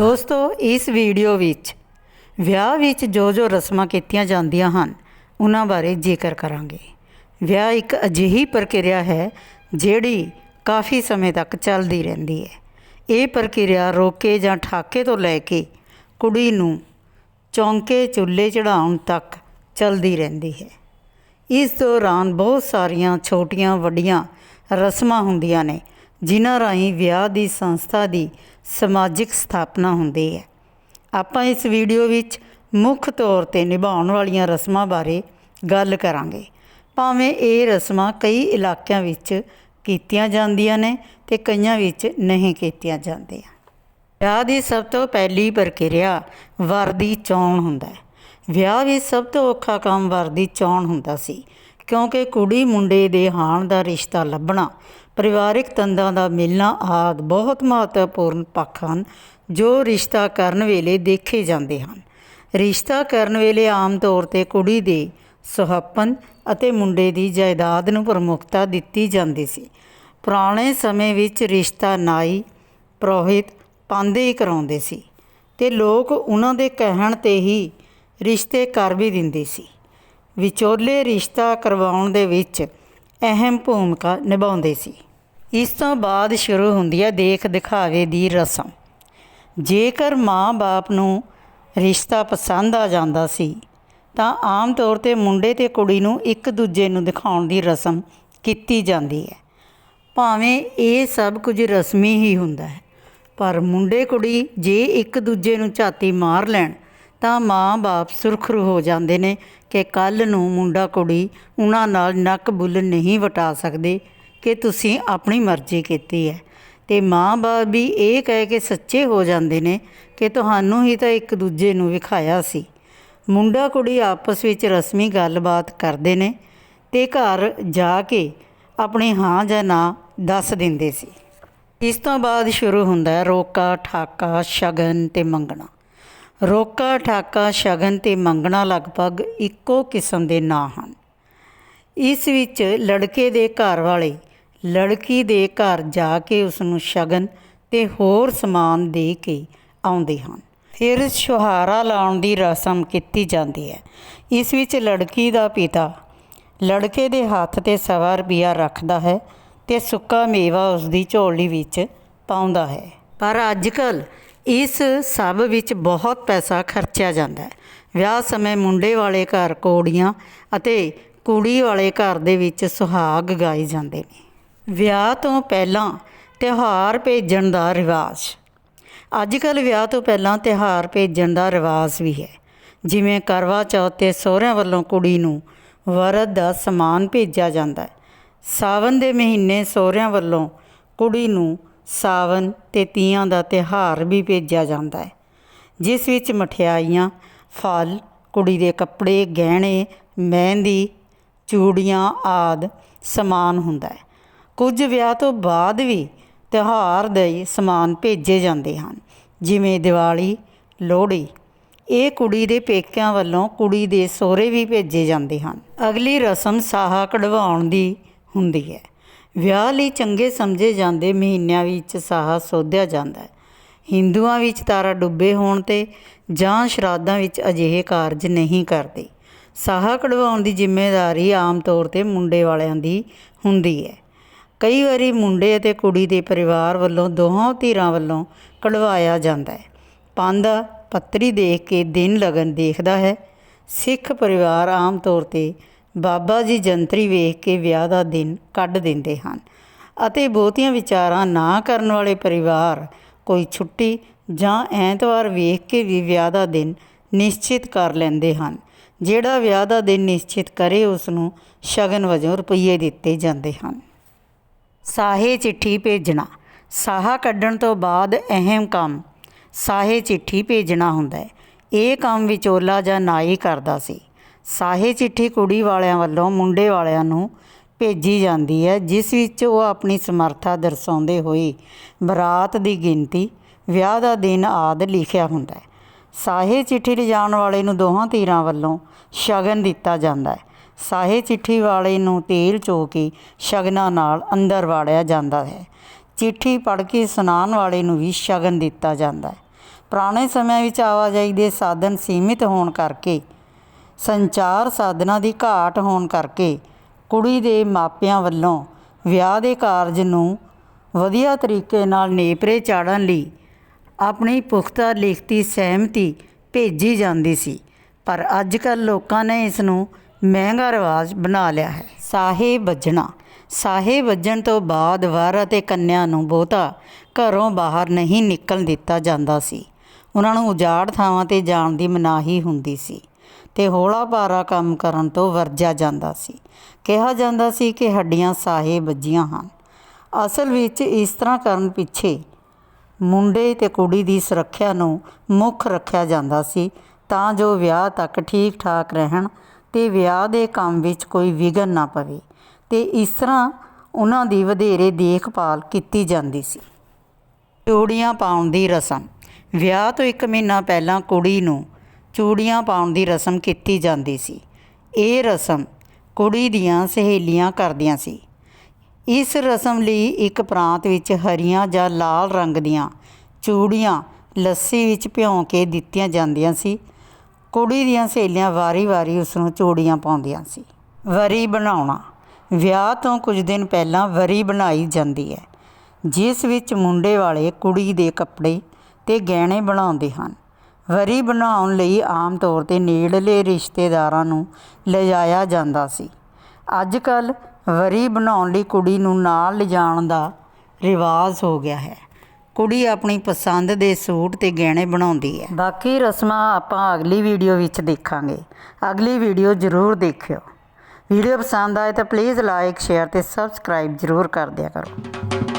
ਦੋਸਤੋ, ਇਸ ਵੀਡੀਓ ਵਿੱਚ ਵਿਆਹ ਵਿੱਚ ਜੋ ਜੋ ਰਸਮਾਂ ਕੀਤੀਆਂ ਜਾਂਦੀਆਂ ਹਨ, ਉਹਨਾਂ ਬਾਰੇ ਜ਼ਿਕਰ ਕਰਾਂਗੇ। ਵਿਆਹ ਇੱਕ ਅਜਿਹੀ ਪ੍ਰਕਿਰਿਆ ਹੈ ਜਿਹੜੀ ਕਾਫੀ ਸਮੇਂ ਤੱਕ ਚੱਲਦੀ ਰਹਿੰਦੀ ਹੈ। ਇਹ ਪ੍ਰਕਿਰਿਆ ਰੋਕੇ ਜਾਂ ਠਾਕੇ ਤੋਂ ਲੈ ਕੇ ਕੁੜੀ ਨੂੰ ਚੌਂਕੇ, ਚੁੱਲ੍ਹੇ ਚੜਾਉਣ ਤੱਕ ਚੱਲਦੀ ਰਹਿੰਦੀ ਹੈ। ਇਸ ਦੌਰਾਨ ਬਹੁਤ ਸਾਰੀਆਂ ਛੋਟੀਆਂ ਵੱਡੀਆਂ ਰਸਮਾਂ ਹੁੰਦੀਆਂ ਨੇ, ਜਿਨ੍ਹਾਂ ਰਾਹੀਂ ਵਿਆਹ ਦੀ ਸੰਸਥਾ ਦੀ ਸਮਾਜਿਕ ਸਥਾਪਨਾ ਹੁੰਦੀ ਹੈ। ਆਪਾਂ ਇਸ ਵੀਡੀਓ ਵਿੱਚ ਮੁੱਖ ਤੌਰ ਤੇ ਨਿਭਾਉਣ ਵਾਲੀਆਂ ਰਸਮਾਂ ਬਾਰੇ ਗੱਲ ਕਰਾਂਗੇ। ਭਾਵੇਂ ਇਹ ਰਸਮਾਂ ਕਈ ਇਲਾਕਿਆਂ ਵਿੱਚ ਕੀਤੀਆਂ ਜਾਂਦੀਆਂ ਨੇ ਤੇ ਕਈਆਂ ਵਿੱਚ ਨਹੀਂ ਕੀਤੀਆਂ ਜਾਂਦੀਆਂ। ਵਿਆਹ ਦੀ ਸਭ ਤੋਂ ਪਹਿਲੀ ਪ੍ਰਕਿਰਿਆ ਵਰ ਦੀ ਚੋਣ ਹੁੰਦਾ ਹੈ। ਵਿਆਹ ਵਿੱਚ ਸਭ ਤੋਂ ਔਖਾ ਕੰਮ ਵਰ ਦੀ ਚੋਣ ਹੁੰਦਾ ਸੀ, ਕਿਉਂਕਿ ਕੁੜੀ ਮੁੰਡੇ ਦੇ ਹਾਣ ਦਾ ਰਿਸ਼ਤਾ ਲੱਭਣਾ ਪਰਿਵਾਰਿਕ ਤੰਦਾਂ ਦਾ ਮਿਲਣਾ ਆਦ ਬਹੁਤ ਮਹੱਤਵਪੂਰਨ ਪੱਖ ਹਨ, ਜੋ ਰਿਸ਼ਤਾ ਕਰਨ ਵੇਲੇ ਦੇਖੇ ਜਾਂਦੇ ਹਨ। ਰਿਸ਼ਤਾ ਕਰਨ ਵੇਲੇ ਆਮ ਤੌਰ ਤੇ ਕੁੜੀ ਦੇ ਸੁਹੱਪਨ ਅਤੇ ਮੁੰਡੇ ਦੀ ਜਾਇਦਾਦ ਨੂੰ ਪ੍ਰਮੁੱਖਤਾ ਦਿੱਤੀ ਜਾਂਦੀ ਸੀ। ਪੁਰਾਣੇ ਸਮੇਂ ਵਿੱਚ ਰਿਸ਼ਤਾ ਨਾਈ, ਪ੍ਰੋਹਿਤ ਪਾਂਦੇ ਹੀ ਕਰਾਉਂਦੇ ਸੀ ਤੇ ਲੋਕ ਉਹਨਾਂ ਦੇ ਕਹਿਣ ਤੇ ਹੀ ਰਿਸ਼ਤੇ ਕਰ ਵੀ ਦਿੰਦੇ ਸੀ। ਵਿਚੋਲੇ ਰਿਸ਼ਤਾ ਕਰਵਾਉਣ ਦੇ ਵਿੱਚ ਅਹਿਮ ਭੂਮਿਕਾ ਨਿਭਾਉਂਦੇ ਸੀ। ਇਸ ਤੋਂ ਬਾਅਦ ਸ਼ੁਰੂ ਹੁੰਦੀ ਹੈ ਦੇਖ ਦਿਖਾਵੇ ਦੀ ਰਸਮ। ਜੇਕਰ ਮਾਂ-ਬਾਪ ਨੂੰ ਰਿਸ਼ਤਾ ਪਸੰਦ ਆ ਜਾਂਦਾ ਸੀ, ਤਾਂ ਆਮ ਤੌਰ ਤੇ ਮੁੰਡੇ ਤੇ ਕੁੜੀ ਨੂੰ ਇੱਕ ਦੂਜੇ ਨੂੰ ਦਿਖਾਉਣ ਦੀ ਰਸਮ ਕੀਤੀ ਜਾਂਦੀ ਹੈ। ਭਾਵੇਂ ਇਹ ਸਭ ਕੁਝ ਰਸਮੀ ਹੀ ਹੁੰਦਾ ਹੈ, ਪਰ ਮੁੰਡੇ ਕੁੜੀ ਜੇ ਇੱਕ ਦੂਜੇ ਨੂੰ ਝਾਤੀ ਮਾਰ ਲੈਣ, ਤਾਂ ਮਾਂ-ਬਾਪ ਸੁਰਖਰੂ ਹੋ ਜਾਂਦੇ ਨੇ ਕਿ ਕੱਲ ਨੂੰ ਮੁੰਡਾ ਕੁੜੀ ਉਹਨਾਂ ਨਾਲ ਨੱਕ ਬੁੱਲ ਨਹੀਂ ਵਟਾ ਸਕਦੇ ਕਿ ਤੁਸੀਂ ਆਪਣੀ ਮਰਜ਼ੀ ਕੀਤੀ ਹੈ। ਤੇ ਮਾਂ-ਬਾਪ ਵੀ ਇਹ ਕਹਿ ਕੇ ਸੱਚੇ ਹੋ ਜਾਂਦੇ ਨੇ ਕਿ ਤੁਹਾਨੂੰ ਹੀ ਤਾਂ ਇੱਕ ਦੂਜੇ ਨੂੰ ਵਿਖਾਇਆ ਸੀ। ਮੁੰਡਾ ਕੁੜੀ ਆਪਸ ਵਿੱਚ ਰਸਮੀ ਗੱਲਬਾਤ ਕਰਦੇ ਨੇ ਤੇ ਘਰ ਜਾ ਕੇ ਆਪਣੀ ਹਾਂ ਜਾਂ ਨਾ ਦੱਸ ਦਿੰਦੇ ਸੀ। ਇਸ ਤੋਂ ਬਾਅਦ ਸ਼ੁਰੂ ਹੁੰਦਾ ਹੈ ਰੋਕਾ, ਠਾਕਾ, ਸ਼ਗਨ ਤੇ ਮੰਗਣਾ। ਰੋਕਾ, ਠਾਕਾ, ਸ਼ਗਨ ਤੇ ਮੰਗਣਾ ਲਗਭਗ ਇੱਕੋ ਕਿਸਮ ਦੇ ਨਾਂ ਹਨ। ਇਸ ਵਿੱਚ ਲੜਕੇ ਦੇ ਘਰ ਵਾਲੇ ਲੜਕੀ ਦੇ ਘਰ ਜਾ ਕੇ ਉਸ ਨੂੰ ਸ਼ਗਨ ਤੇ ਹੋਰ ਸਮਾਨ ਦੇ ਕੇ ਆਉਂਦੇ ਹਨ। ਫਿਰ ਸੁਹਾਰਾ ਲਾਉਣ ਦੀ ਰਸਮ ਕੀਤੀ ਜਾਂਦੀ ਹੈ। ਇਸ ਵਿੱਚ ਲੜਕੀ ਦਾ ਪਿਤਾ ਲੜਕੇ ਦੇ ਹੱਥ ਤੇ ਸਵਾ ਰੁਪਿਆ ਰੱਖਦਾ ਹੈ ਤੇ ਸੁੱਕਾ ਮੇਵਾ ਉਸ ਦੀ ਝੋਲੀ ਵਿੱਚ ਪਾਉਂਦਾ ਹੈ। ਪਰ ਅੱਜਕੱਲ ਇਸ ਸਭ ਵਿੱਚ ਬਹੁਤ ਪੈਸਾ ਖਰਚਿਆ ਜਾਂਦਾ ਹੈ। ਵਿਆਹ ਸਮੇਂ ਮੁੰਡੇ ਵਾਲੇ ਘਰ ਕੋੜੀਆਂ ਅਤੇ ਕੁੜੀ ਵਾਲੇ ਘਰ ਦੇ ਵਿੱਚ ਸੁਹਾਗ ਗਾਏ ਜਾਂਦੇ ਨੇ। ਵਿਆਹ ਤੋਂ ਪਹਿਲਾਂ ਤਿਉਹਾਰ ਭੇਜਣ ਦਾ ਰਿਵਾਜ। ਅੱਜ ਕੱਲ ਵਿਆਹ ਤੋਂ ਪਹਿਲਾਂ ਤਿਉਹਾਰ ਭੇਜਣ ਦਾ ਰਿਵਾਜ ਵੀ ਹੈ। ਜਿਵੇਂ ਕਰਵਾ ਚੌਥ ਤੇ ਸਹੁਰਿਆਂ ਵੱਲੋਂ ਕੁੜੀ ਨੂੰ ਵਰਦ ਦਾ ਸਮਾਨ ਭੇਜਿਆ ਜਾਂਦਾ ਹੈ। ਸਾਵਨ ਦੇ ਮਹੀਨੇ ਸਹੁਰਿਆਂ ਵੱਲੋਂ ਕੁੜੀ ਨੂੰ ਸਾਵਨ ਤੇ ਤੀਆਂ ਦਾ ਤਿਉਹਾਰ ਵੀ ਭੇਜਿਆ ਜਾਂਦਾ ਹੈ। ਜਿਸ ਵਿੱਚ ਮਠਿਆਈਆਂ, ਫਲ, ਕੁੜੀ ਦੇ ਕੱਪੜੇ, ਗਹਿਣੇ, ਮਹਿੰਦੀ, ਚੂੜੀਆਂ ਆਦ ਸਮਾਨ ਹੁੰਦਾ ਹੈ। ਕੁਝ ਵਿਆਹ ਤੋਂ ਬਾਅਦ ਵੀ ਤਿਉਹਾਰ ਦੇ ਸਮਾਨ ਭੇਜੇ ਜਾਂਦੇ ਹਨ, ਜਿਵੇਂ ਦੀਵਾਲੀ, ਲੋਹੜੀ। ਇਹ ਕੁੜੀ ਦੇ ਪੇਕਿਆਂ ਵੱਲੋਂ ਕੁੜੀ ਦੇ ਸਹੁਰੇ ਵੀ ਭੇਜੇ ਜਾਂਦੇ ਹਨ। ਅਗਲੀ ਰਸਮ ਸਾਹਾ ਕਢਵਾਉਣ ਦੀ ਹੁੰਦੀ ਹੈ। ਵਿਆਹ ਲਈ ਚੰਗੇ ਸਮਝੇ ਜਾਂਦੇ ਮਹੀਨਿਆਂ ਵਿੱਚ ਸਾਹਾ ਸੋਧਿਆ ਜਾਂਦਾ ਹੈ। ਹਿੰਦੂਆਂ ਵਿੱਚ ਤਾਰਾ ਡੁੱਬੇ ਹੋਣ ਤੇ ਜਾਂ ਸ਼ਰਾਧਾਂ ਵਿੱਚ ਅਜਿਹੇ ਕਾਰਜ ਨਹੀਂ ਕਰਦੇ। ਸਾਹਾ ਕਢਵਾਉਣ ਦੀ ਜ਼ਿੰਮੇਵਾਰੀ ਆਮ ਤੌਰ ਤੇ ਮੁੰਡੇ ਵਾਲਿਆਂ ਦੀ ਹੁੰਦੀ ਹੈ। ਕਈ ਵਾਰੀ ਮੁੰਡੇ ਅਤੇ ਕੁੜੀ ਦੇ ਪਰਿਵਾਰ ਵੱਲੋਂ ਦੋਹਾਂ ਧਿਰਾਂ ਵੱਲੋਂ ਕਢਵਾਇਆ ਜਾਂਦਾ ਹੈ। ਪਾਂਦਾ ਪੱਤਰੀ ਦੇਖ ਕੇ ਦਿਨ ਲਗਨ ਦੇਖਦਾ ਹੈ। ਸਿੱਖ ਪਰਿਵਾਰ ਆਮ ਤੌਰ ਤੇ ਬਾਬਾ ਜੀ ਜੰਤਰੀ ਵੇਖ ਕੇ ਵਿਆਹ ਦਾ ਦਿਨ ਕੱਢ ਦਿੰਦੇ ਹਨ ਅਤੇ ਬਹੁਤੀਆਂ ਵਿਚਾਰਾਂ ਨਾ ਕਰਨ ਵਾਲੇ ਪਰਿਵਾਰ ਕੋਈ ਛੁੱਟੀ ਜਾਂ ਐਤਵਾਰ ਵੇਖ ਕੇ ਵੀ ਵਿਆਹ ਦਾ ਦਿਨ ਨਿਸ਼ਚਿਤ ਕਰ ਲੈਂਦੇ ਹਨ। ਜਿਹੜਾ ਵਿਆਹ ਦਾ ਦਿਨ ਨਿਸ਼ਚਿਤ ਕਰੇ, ਉਸ ਨੂੰ ਸ਼ਗਨ ਵਜੋਂ ਰੁਪਈਏ ਦਿੱਤੇ ਜਾਂਦੇ ਹਨ। ਸਾਹੇ ਚਿੱਠੀ ਭੇਜਣਾ। ਸਾਹਾ ਕੱਢਣ ਤੋਂ ਬਾਅਦ ਅਹਿਮ ਕੰਮ। ਸਾਹੇ ਚਿੱਠੀ ਭੇਜਣਾ ਹੁੰਦਾ ਹੈ। ਇਹ ਕੰਮ ਵਿਚੋਲਾ ਜਾਂ ਨਾਈ ਕਰਦਾ ਸੀ। ਸਾਹੇ ਚਿੱਠੀ ਕੁੜੀ ਵਾਲਿਆਂ ਵੱਲੋਂ ਮੁੰਡੇ ਵਾਲਿਆਂ ਨੂੰ ਭੇਜੀ ਜਾਂਦੀ ਹੈ, ਜਿਸ ਵਿੱਚ ਉਹ ਆਪਣੀ ਸਮਰੱਥਾ ਦਰਸਾਉਂਦੇ ਹੋਏ ਬਰਾਤ ਦੀ ਗਿਣਤੀ, ਵਿਆਹ ਦਾ ਦਿਨ ਆਦ ਲਿਖਿਆ ਹੁੰਦਾ ਹੈ। ਸਾਹੇ ਚਿੱਠੀ ਲਿਜਾਣ ਵਾਲੇ ਨੂੰ ਦੋਹਾਂ ਧਿਰਾਂ ਵੱਲੋਂ ਸ਼ਗਨ ਦਿੱਤਾ ਜਾਂਦਾ ਹੈ। ਸਾਹੇ ਚਿੱਠੀ ਵਾਲੇ ਨੂੰ ਤੇਲ ਚੋ ਕੇ ਸ਼ਗਨਾਂ ਨਾਲ ਅੰਦਰ ਵਾੜਿਆ ਜਾਂਦਾ ਹੈ। ਚਿੱਠੀ ਪੜ੍ਹ ਕੇ ਸੁਣਾਉਣ ਵਾਲੇ ਨੂੰ ਵੀ ਸ਼ਗਨ ਦਿੱਤਾ ਜਾਂਦਾ ਹੈ। ਪੁਰਾਣੇ ਸਮਿਆਂ ਵਿੱਚ ਆਵਾਜਾਈ ਦੇ ਸਾਧਨ ਸੀਮਿਤ ਹੋਣ ਕਰਕੇ, ਸੰਚਾਰ ਸਾਧਨਾਂ ਦੀ ਘਾਟ ਹੋਣ ਕਰਕੇ ਕੁੜੀ ਦੇ ਮਾਪਿਆਂ ਵੱਲੋਂ ਵਿਆਹ ਦੇ ਕਾਰਜ ਨੂੰ ਵਧੀਆ ਤਰੀਕੇ ਨਾਲ ਨੇਪਰੇ ਚਾੜਨ ਲਈ ਆਪਣੀ ਪੁਖਤਾ ਲਿਖਤੀ ਸਹਿਮਤੀ ਭੇਜੀ ਜਾਂਦੀ ਸੀ। ਪਰ ਅੱਜ ਕੱਲ੍ਹ ਲੋਕਾਂ ਨੇ ਇਸ ਨੂੰ ਮਹਿੰਗਾ ਰਿਵਾਜ ਬਣਾ ਲਿਆ ਹੈ। ਸਾਹੇ ਵੱਜਣਾ। ਸਾਹੇ ਵੱਜਣ ਤੋਂ ਬਾਅਦ ਵਰ ਅਤੇ ਕੰਨਿਆ ਨੂੰ ਬਹੁਤਾ ਘਰੋਂ ਬਾਹਰ ਨਹੀਂ ਨਿਕਲਣ ਦਿੱਤਾ ਜਾਂਦਾ ਸੀ। ਉਹਨਾਂ ਨੂੰ ਉਜਾੜ ਥਾਵਾਂ ਤੇ ਜਾਣ ਦੀ ਮਨਾਹੀ ਹੁੰਦੀ ਸੀ ਤੇ ਹੌਲਾ ਭਾਰਾ ਕੰਮ ਕਰਨ ਤੋਂ ਵਰਜਿਆ ਜਾਂਦਾ ਸੀ। ਕਿਹਾ ਜਾਂਦਾ ਸੀ ਕਿ ਹੱਡੀਆਂ ਸਾਹੇ ਵੱਜੀਆਂ ਹਨ। ਅਸਲ ਵਿੱਚ ਇਸ ਤਰ੍ਹਾਂ ਕਰਨ ਪਿੱਛੇ ਮੁੰਡੇ ਤੇ ਕੁੜੀ ਦੀ ਸੁਰੱਖਿਆ ਨੂੰ ਮੁੱਖ ਰੱਖਿਆ ਜਾਂਦਾ ਸੀ। ਤਾਂ ਜੋ ਵਿਆਹ ਤੱਕ ਠੀਕ ਠਾਕ ਰਹਿਣ ਅਤੇ ਵਿਆਹ ਦੇ ਕੰਮ ਵਿੱਚ ਕੋਈ ਵਿਘਨ ਨਾ ਪਵੇ ਅਤੇ ਇਸ ਤਰ੍ਹਾਂ ਉਹਨਾਂ ਦੀ ਵਧੇਰੇ ਦੇਖਭਾਲ ਕੀਤੀ ਜਾਂਦੀ ਸੀ। ਚੂੜੀਆਂ ਪਾਉਣ ਦੀ ਰਸਮ। ਵਿਆਹ ਤੋਂ ਇੱਕ ਮਹੀਨਾ ਪਹਿਲਾਂ ਕੁੜੀ ਨੂੰ ਚੂੜੀਆਂ ਪਾਉਣ ਦੀ ਰਸਮ ਕੀਤੀ ਜਾਂਦੀ ਸੀ। ਇਹ ਰਸਮ ਕੁੜੀ ਦੀਆਂ ਸਹੇਲੀਆਂ ਕਰਦੀਆਂ ਸੀ। ਇਸ ਰਸਮ ਲਈ ਇੱਕ ਪ੍ਰਾਂਤ ਵਿੱਚ ਹਰੀਆਂ ਜਾਂ ਲਾਲ ਰੰਗ ਦੀਆਂ ਚੂੜੀਆਂ ਲੱਸੀ ਵਿੱਚ ਭਿਉਂ ਕੇ ਦਿੱਤੀਆਂ ਜਾਂਦੀਆਂ ਸੀ ਕੁੜੀ ਦੀਆਂ ਸਹੇਲੀਆਂ ਵਾਰੀ-ਵਾਰੀ ਉਸ ਨੂੰ ਚੂੜੀਆਂ ਪਾਉਂਦੀਆਂ ਸੀ। ਵਰੀ ਬਣਾਉਣਾ। ਵਿਆਹ ਤੋਂ ਕੁਝ ਦਿਨ ਪਹਿਲਾਂ ਵਰੀ ਬਣਾਈ ਜਾਂਦੀ ਹੈ। ਜਿਸ ਵਿੱਚ ਮੁੰਡੇ ਵਾਲੇ ਕੁੜੀ ਦੇ ਕੱਪੜੇ ਤੇ ਗਹਿਣੇ ਬਣਾਉਂਦੇ ਹਨ। ਵਰੀ ਬਣਾਉਣ ਲਈ ਆਮ ਤੌਰ ਤੇ ਨੇੜਲੇ ਰਿਸ਼ਤੇਦਾਰਾਂ ਨੂੰ ਲਿਜਾਇਆ ਜਾਂਦਾ ਸੀ। ਅੱਜ ਕੱਲ ਵਰੀ ਬਣਾਉਣ ਲਈ ਕੁੜੀ ਨੂੰ ਨਾਲ ਲਿਜਾਣ ਦਾ ਰਿਵਾਜ ਹੋ ਗਿਆ ਹੈ। ਕੁੜੀ ਆਪਣੀ ਪਸੰਦ ਦੇ ਸੂਟ ਤੇ ਗਹਿਣੇ ਬਣਾਉਂਦੀ ਹੈ। ਬਾਕੀ ਰਸਮਾਂ ਆਪਾਂ ਅਗਲੀ ਵੀਡੀਓ ਵਿੱਚ ਦੇਖਾਂਗੇ। ਅਗਲੀ ਵੀਡੀਓ ਜ਼ਰੂਰ ਦੇਖਿਓ। ਵੀਡੀਓ ਪਸੰਦ ਆਏ ਤਾਂ ਪਲੀਜ਼ ਲਾਈਕ ਸ਼ੇਅਰ ਤੇ ਸਬਸਕ੍ਰਾਈਬ ਜ਼ਰੂਰ ਕਰ ਦਿਆ ਕਰੋ।